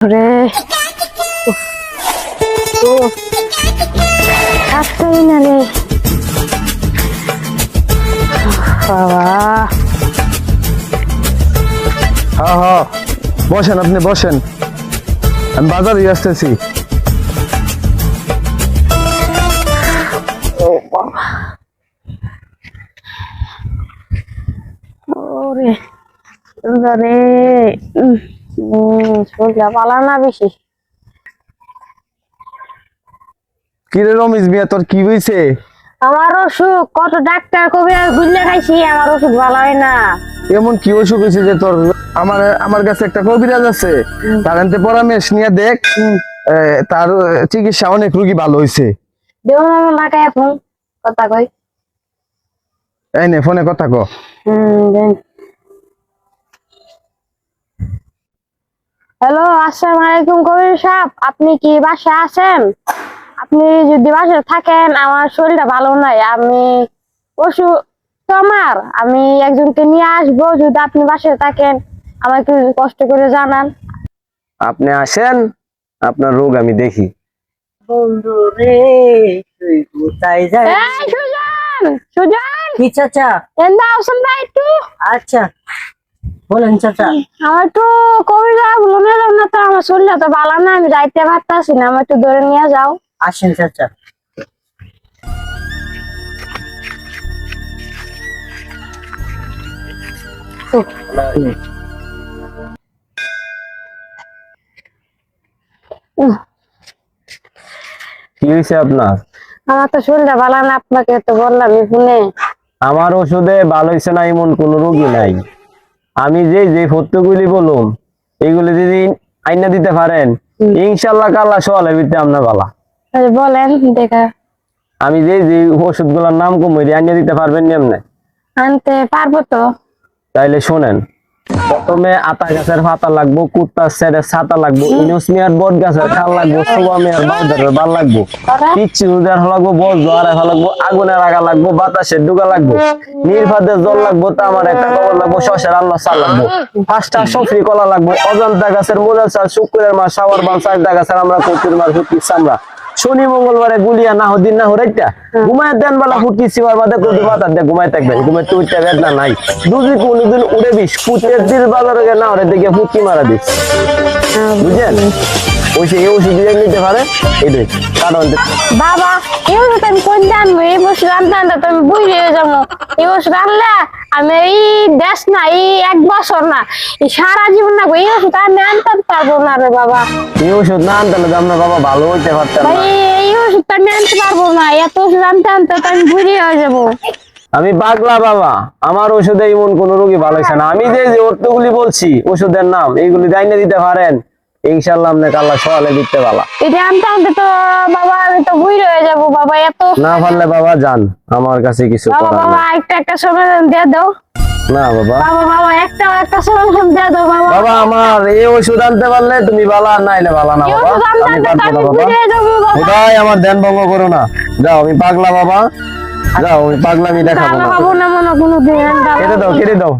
রে ও আসতেই না রে বাবা হ্যাঁ হ্যাঁ বসেন আপনি বসেন আমি বাজারে আসতেছি ও বাবা ওরে রে উম, উম, শরীরটা পালা না বেশি। কিরে রমেশ মিয়া তোর কি হয়েছে আমার অসুখ কত ডাক্তার কবি গুল্লে খাইছি আমার অসুখ ভালো হয় না। এমন কি অসুখ হয়েছে যে তোর আমার আমার কাছে একটা কবিরাজ আছে? তার পরামর্শ নিয়ে দেখ তার চিকিৎসা অনেক রুগী ভালো হয়েছে লাগাই এখন কথা কই। এই নে ফোনে কথা ক। হ্যালো আসসালামু আলাইকুম কবির সাহেব আপনি কি বাসায় আছেন? আপনি যদি বাসায় থাকেন আমার শরীরটা ভালো নাই। আমি পশু তো আমার। আমি একজনকে নিয়ে আসব যদি আপনি বাসায় থাকেন আমাকে কষ্ট করে জানান। আপনি আসেন আপনার রোগ আমি দেখি। বন্ধু রে তুই কোথায় যাই এই সুজন! সুজন! কি চাচা? এন্দা আসুন ভাই একটু। আচ্ছা। বলেন চাচা আমার একটু কবিতা বলো না যাও না তো আমার শরীরটা তো ভালো না আমি যাইতে পারতাছি না আমার একটু ধরে নিয়ে যাও। আসেন চাচা উহ, কি হয়েছে আপনার? আমার তো শরীরটা ভালো না আপনাকে তো বললাম শুনে আমার ওষুধে ভালো হয়েছে না এমন কোনো রোগী নাই। আমি যে যে সত্যগুলি বলুম এগুলি যদি আইনা দিতে পারেন ইনশাল্লাহ কাল্লা সোয়ালের ভিত্তি আপনার বালা। বলেন দেখা। আমি যে যে ওষুধগুলোর নাম কমে আইনা দিতে পারবেন এমনি আনতে পারব তো। তাইলে শোনেন। প্রথমে আতা গাছের পাতা লাগবো কুত্তার সেরের ছাতা লাগবো, ইনুস মিয়ার বট গাছের খাল লাগবো সোবা মিয়ার বাউদারের বাল লাগবো। পিচ্ছি উদার লাগবো, বল জোয়ারে লাগবো, আগুনের আগা লাগবো, বাতাসের ডুগা লাগবো। নির্ভাদের জল লাগবো তামার একটা কবর লাগবো, শশের আল্লাহ চাল লাগবো। পাঁচটা সফরি কলা লাগবো, অজন্তা গাছের মোজা চাল, শুক্রের মাস সাওয়ার বান চারটা গাছের আমরা, কচুর মার ফুটকি চামড়া। শনি মঙ্গলবারে গুলিয়া না হদিন না হরাইটা ঘুমায় দেন বেলা ফুটকি সিবার বাদে কচু পাতা দিয়ে ঘুমায় থাকবেন ঘুমায় তো উঠতে বেদনা নাই। দুদি কোনদিন উড়ে বিশ ফুটের দিল বাজারে না হরে দেখে ফুটকি মারা দিস বুঝলেন ওই সে এই ওষুধ দিয়ে নিতে পারে? এটাই কারণ বাবা এই ওষুধ আমি কোন জানব? এই ওষুধ আনতে আনতে তো আমি বুঝে যাব। এই ওষুধ আনলে আমি এই দেশ না এই এক বছর না এই সারা জীবন না এই ওষুধ আমি আনতে পারব না রে বাবা। এই ওষুধ না আনতে হলে আপনার বাবা ভালো হইতে পারতেন না। এই ওষুধ তো আমি আনতে পারব না এত ওষুধ আনতে আনতে তো আমি হয়ে যাব। আমি পাগলা বাবা আমার ওষুধে এমন কোন রোগী ভালো হয়েছে না। আমি যে যে অর্থগুলি বলছি ওষুধের নাম এইগুলি দাইনে দিতে পারেন। ইনশাল্লাহ আপনাকে আল্লাহ দিতে পালা এটা আনতে আনতে তো বাবা আমি তো বুঝে হয়ে যাব বাবা এত না পারলে বাবা যান। আমার কাছে কিছু করার বাবা একটা একটা সমাধান দিয়ে দাও। না বাবা। বাবা বাবা একটা একটা সমাধান দিয়ে দাও বাবা। বাবা আমার এই ওষুধ আনতে পারলে তুমি বালা নাইলে বালা না বাবা। আমি পারব না আমার ধ্যান ভঙ্গ করো না। যাও আমি পাগলা বাবা। যাও আমি পাগলামি দেখাবো না না মনে কোনো দিন কেটে দাও কেটে দাও।